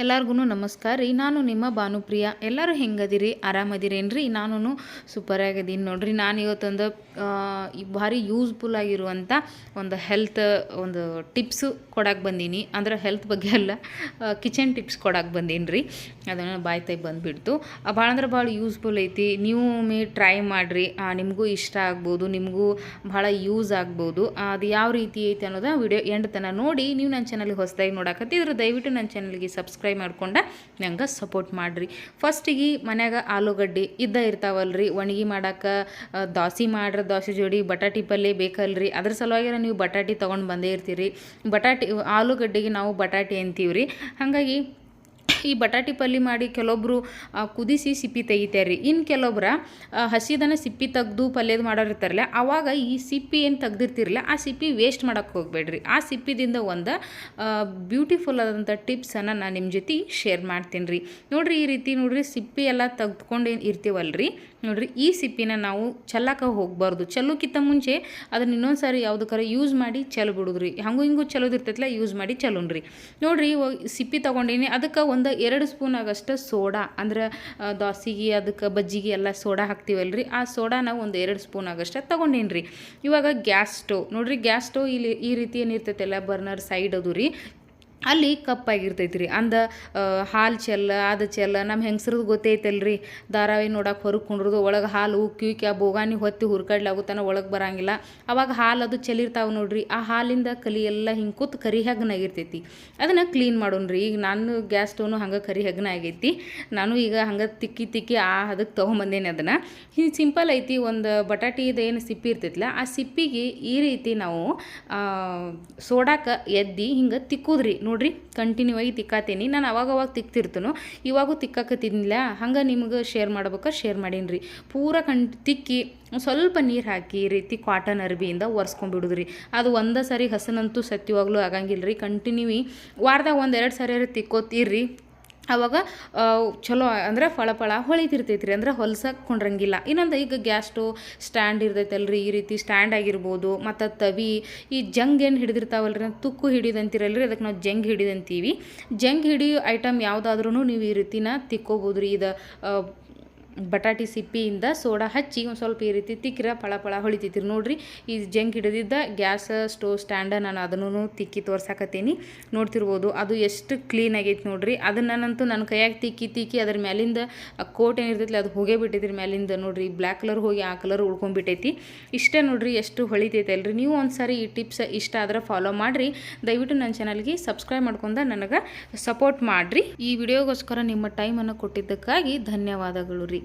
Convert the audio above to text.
ಎಲ್ಲರಿಗೂ ನಮಸ್ಕಾರ ರೀ. ನಾನು ನಿಮ್ಮ ಭಾನುಪ್ರಿಯ. ಎಲ್ಲರೂ ಹೆಂಗದಿರಿ? ಆರಾಮದಿರೇನ್ರಿ? ನಾನು ಸೂಪರ್ ಆಗಿದ್ದೀನಿ ನೋಡ್ರಿ ನಾನು ಇವತ್ತೊಂದು ಭಾರಿ ಯೂಸ್ಫುಲ್ ಆಗಿರುವಂಥ ಒಂದು ಹೆಲ್ತ್ ಒಂದು ಟಿಪ್ಸು ಕೊಡಕ್ಕೆ ಬಂದೀನಿ. ಅಂದ್ರೆ ಹೆಲ್ತ್ ಬಗ್ಗೆ ಅಲ್ಲ ಕಿಚನ್ ಟಿಪ್ಸ್ ಕೊಡಕ್ಕೆ ಬಂದೀನಿ ರೀ ಅದನ್ನು ಬಾಯ್ ತೈ ಬಂದುಬಿಡ್ತು. ಭಾಳ ಅಂದ್ರೆ ಭಾಳ ಯೂಸ್ಫುಲ್ ಐತಿ. ನೀವು ಮೇ ಟ್ರೈ ಮಾಡಿರಿ. ನಿಮಗೂ ಇಷ್ಟ ಆಗ್ಬೋದು. ನಿಮಗೂ ಭಾಳ ಯೂಸ್ ಆಗ್ಬೋದು. ಅದು ಯಾವ ರೀತಿ ಐತಿ ಅನ್ನೋದು ವಿಡಿಯೋ ಎಂಡ್ ತನಕ ನೋಡಿ. ನೀವು ನನ್ನ ಚಾನಲ್ಗೆ ಹೊಸದಾಗಿ ನೋಡಕತ್ತಿದ್ರೆ ದಯವಿಟ್ಟು ನನ್ನ ಚಾನಲ್ಗೆ ಸಬ್ಸ್ಕ್ರೈಬ್ ಮಾಡ್ಕೊಂಡು ನಂಗೆ ಸಪೋರ್ಟ್ ಮಾಡಿರಿ. ಫಸ್ಟಿಗೆ ಮನ್ಯಾಗ ಆಲೂಗಡ್ಡೆ ಇದ್ದ ಇರ್ತಾವಲ್ರಿ, ಒಣಗಿ ಮಾಡಕ್ಕೆ ದೋಸೆ ಮಾಡ್ರೆ ದೋಸೆ ಜೋಡಿ ಬಟಾಟಿ ಪಲ್ಯ ಬೇಕಲ್ರಿ. ಅದ್ರ ಸಲುವಾಗಿ ನೀವು ಬಟಾಟಿ ತೊಗೊಂಡು ಬಂದೇ ಇರ್ತೀರಿ. ಬಟಾಟಿ, ಆಲೂಗಡ್ಡೆಗೆ ನಾವು ಬಟಾಟಿ ಅಂತೀವಿ ರೀ ಹಾಗಾಗಿ ಈ ಬಟಾಟಿ ಪಲ್ಯ ಮಾಡಿ ಕೆಲವೊಬ್ರು ಕುದಿಸಿ ಸಿಪ್ಪಿ ತೆಗಿತಾರೆ ಇನ್ನು ಕೆಲವೊಬ್ರ ಹಸಿದನ ಸಿಪ್ಪಿ ತೆಗೆದು ಪಲ್ಯದ ಮಾಡೋರಿರ್ತಾರಲ್ಲ ಆವಾಗ ಈ ಸಿಪ್ಪಿ ಏನು ತೆಗ್ದಿರ್ತಿರಲ್ಲ ಆ ಸಿಪ್ಪಿ ವೇಸ್ಟ್ ಮಾಡೋಕ್ಕೆ ಹೋಗ್ಬೇಡ್ರಿ. ಆ ಸಿಪ್ಪಿದಿಂದ ಒಂದು ಬ್ಯೂಟಿಫುಲ್ ಆದಂಥ ಟಿಪ್ಸನ್ನು ನಾನು ನಿಮ್ಮ ಜೊತೆ ಶೇರ್ ಮಾಡ್ತೀನಿ ರೀ ನೋಡಿರಿ, ಈ ರೀತಿ ನೋಡ್ರಿ ಸಿಪ್ಪಿ ಎಲ್ಲ ತೆಗ್ದುಕೊಂಡು ಇರ್ತೀವಲ್ರಿ, ನೋಡಿರಿ ಈ ಸಿಪ್ಪಿನ ನಾವು ಚೆಲ್ಲಕ್ಕೆ ಹೋಗ್ಬಾರ್ದು. ಚೆಲ್ಲೋಕ್ಕಿಂತ ಮುಂಚೆ ಅದನ್ನ ಇನ್ನೊಂದು ಸಾರಿ ಯಾವುದಕ್ಕಾರ ಯೂಸ್ ಮಾಡಿ ಚೆಲ್ ಬಿಡೋದ್ರಿ. ಹಂಗೂ ಹಿಂಗೂ ಚೆಲ್ಲೋದಿರ್ತೈತಲ್ಲ ಯೂಸ್ ಮಾಡಿ ಚೆಲ್ಲೋಣ್ರಿ ನೋಡಿರಿ ಸಿಪ್ಪಿ ತೊಗೊಂಡೀನಿ, ಅದಕ್ಕೆ ಒಂದು ಎರಡು ಸ್ಪೂನ್ ಆಗಷ್ಟು ಸೋಡಾ, ಅಂದ್ರೆ ದೋಸಿಗೆ, ಅದಕ್ಕೆ ಬಜ್ಜಿಗೆ ಎಲ್ಲ ಸೋಡಾ ಹಾಕ್ತೀವಲ್ರಿ. ಆ ಸೋಡಾನ ಒಂದು ಎರಡು ಸ್ಪೂನ್ ಆಗಷ್ಟು ತೊಗೊಂಡೀನಿ ಇವಾಗ ಗ್ಯಾಸ್ ಸ್ಟವ್. ನೋಡ್ರಿ, ಗ್ಯಾಸ್ ಸ್ಟವ್ ಇಲ್ಲಿ ಈ ರೀತಿ ಏನಿರ್ತೈತೆಲ್ಲ ಬರ್ನರ್ ಸೈಡ್ ಅದು ರೀ. ಅಲ್ಲಿ ಕಪ್ಪಾಗಿರ್ತೈತೆ ರೀ ಅಂದ ಹಾಲು ಚೆಲ್ಲ ಅದು ಚೆಲ್ಲ ನಮ್ಮ ಹೆಂಗಸ್ರದ್ದು ಗೊತ್ತೈತಲ್ರಿ. ಧಾರಾವಾಹಿ ನೋಡಕ್ಕೆ ಹೊರಗೆ ಕುಂಡ್ರದು, ಒಳಗೆ ಹಾಲು ಉಕ್ಕಿ ಉಕ್ಕಿ ಆ ಬೋಗಾನಿ ಹೊತ್ತಿ ಹುರ್ಕಡ್ಲಾಗುತ್ತಾನ ಒಳಗೆ ಬರಂಗಿಲ್ಲ. ಅವಾಗ ಹಾಲು ಅದು ಚೆಲ್ಲಿರ್ತಾವೆ ನೋಡ್ರಿ. ಆ ಹಾಲಿಂದ ಕಲಿ ಎಲ್ಲ ಹಿಂಗೆ ಕೂತ್ ಕರಿ ಹಗ್ನಾಗಿರ್ತೈತಿ ಅದನ್ನು ಕ್ಲೀನ್ ಮಾಡೋಣ್ರಿ. ಈಗ ನಾನು ಗ್ಯಾಸ್ ಸ್ಟವ್ನು ಹಂಗೆ ಕರಿ ಹಗ್ನ ಆಗೈತಿ. ನಾನು ಈಗ ಹಂಗೆ ತಿಕ್ಕಿ ತಿಕ್ಕಿ ಆ ಅದಕ್ಕೆ ತೊಗೊಂಬಂದೇನೆ ಅದನ್ನು. ಹಿಂಗೆ ಸಿಂಪಲ್ ಐತಿ. ಒಂದು ಬಟಾಟಿದು ಏನು ಸಿಪ್ಪಿ ಇರ್ತೈತಲ್ಲ ಆ ಸಿಪ್ಪಿಗೆ ಈ ರೀತಿ ನಾವು ಸೋಡಾಕ ಎದ್ದು ಹಿಂಗೆ ತಿಕ್ಕುದ್ರಿ. ನೋಡ್ರಿ ಕಂಟಿನ್ಯೂ ಆಗಿ ತಿಕ್ಕಾತೀನಿ. ನಾನು ಅವಾಗ ಅವಾಗ ತಿಕ್ತಿರ್ತನು, ಇವಾಗೂ ತಿಕ್ಕಾಕತ್ತಿದ್ನಿಲ್ಲ ಹಂಗೆ ನಿಮ್ಗೆ ಶೇರ್ ಮಾಡ್ಬೇಕಾರೆ ಶೇರ್ ಮಾಡೀನಿ ರೀ ಪೂರ ಕಣ್ ತಿಕ್ಕಿ, ಸ್ವಲ್ಪ ನೀರು ಹಾಕಿ ಈ ರೀತಿ ಕಾಟನ್ ಅರ್ಬಿಯಿಂದ ಒರೆಸ್ಕೊಂಡ್ಬಿಡುದ್ರಿ. ಅದು ಒಂದೇ ಸಾರಿ ಹಸನಂತೂ ಸತ್ಯವಾಗ್ಲೂ ಆಗಂಗಿಲ್ಲ ರೀ ಕಂಟಿನ್ಯೂ ವಾರದಾಗ ಒಂದು ಎರಡು ಸರಿ ತಿಕ್ಕೋತೀರ್ರಿ ಅವಾಗ ಚಲೋ ಅಂದ್ರೆ ಫಳ ಫಳ ಹೊಳಿತಿರ್ತೈತಿ ರೀ ಅಂದ್ರೆ ಹೊಲ್ಸಕ್ಕೆ ಕೊಂಡ್ರಂಗಿಲ್ಲ. ಇನ್ನೊಂದು ಈಗ ಗ್ಯಾಸ್ ಸ್ಟ್ಯಾಂಡ್ ಇರ್ತೈತಲ್ರಿ, ಈ ರೀತಿ ಸ್ಟ್ಯಾಂಡ್ ಆಗಿರ್ಬೋದು, ಮತ್ತು ತವಿ, ಈ ಜಂಗ್ ಏನು ಹಿಡಿದಿರ್ತಾವಲ್ರಿ ತುಕ್ಕು ಹಿಡಿದಂತಿರಲ್ರಿ ಅದಕ್ಕೆ ನಾವು ಜಂಗ್ ಹಿಡಿದಂತೀವಿ. ಜಂಗ್ ಹಿಡಿಯೋ ಐಟಮ್ ಯಾವುದಾದ್ರೂ ನೀವು ಈ ರೀತಿನ ತಿಕ್ಕೋಬೋದು ರೀ ಇದು ಬಟಾಟಿ ಸಿಪ್ಪಿಯಿಂದ ಸೋಡಾ ಹಚ್ಚಿ ಒಂದು ಸ್ವಲ್ಪ ಈ ರೀತಿ ತಿಕ್ಕಿರ ಫಳ ಫಳ ಹೊಳಿತಿತ್ತಿರಿ ನೋಡ್ರಿ, ಈ ಜಂಕ್ ಹಿಡಿದಿದ್ದ ಗ್ಯಾಸ್ ಸ್ಟೋವ್ ಸ್ಟ್ಯಾಂಡ ನಾನು ಅದನ್ನು ತಿಕ್ಕಿ ತೋರ್ಸಾಕತ್ತೀನಿ. ನೋಡ್ತಿರ್ಬೋದು, ಅದು ಎಷ್ಟು ಕ್ಲೀನ್ ಆಗೈತೆ ನೋಡ್ರಿ. ಅದನ್ನು ನಾನಂತೂ ನನ್ನ ಕೈಯಾಗ ತಿಕ್ಕಿ ತಿಕ್ಕಿ ಅದ್ರ ಮ್ಯಾಲಿಂದ ಕೋಟ್ ಏನಿರ್ತೈತಿ ಅದು ಹೋಗೇ ಬಿಟ್ಟಿದ್ರಿ ಮ್ಯಾಲಿಂದ. ನೋಡ್ರಿ, ಬ್ಲ್ಯಾಕ್ ಕಲರ್ ಹೋಗಿ ಆ ಕಲರ್ ಉಳ್ಕೊಂಡ್ಬಿಟ್ಟೈತಿ ಇಷ್ಟೇ ನೋಡ್ರಿ, ಎಷ್ಟು ಹೊಳಿತೈತೆ ಅಲ್ರಿ ನೀವು ಒಂದ್ಸರಿ ಈ ಟಿಪ್ಸ್ ಇಷ್ಟ ಆದ್ರೆ ಫಾಲೋ ಮಾಡಿರಿ. ದಯವಿಟ್ಟು ನನ್ನ ಚಾನಲ್ಗೆ ಸಬ್ಸ್ಕ್ರೈಬ್ ಮಾಡ್ಕೊಂಡ ನನಗೆ ಸಪೋರ್ಟ್ ಮಾಡಿರಿ. ಈ ವಿಡಿಯೋಗೋಸ್ಕರ ನಿಮ್ಮ ಟೈಮನ್ನು ಕೊಟ್ಟಿದ್ದಕ್ಕಾಗಿ ಧನ್ಯವಾದಗಳು ರೀ.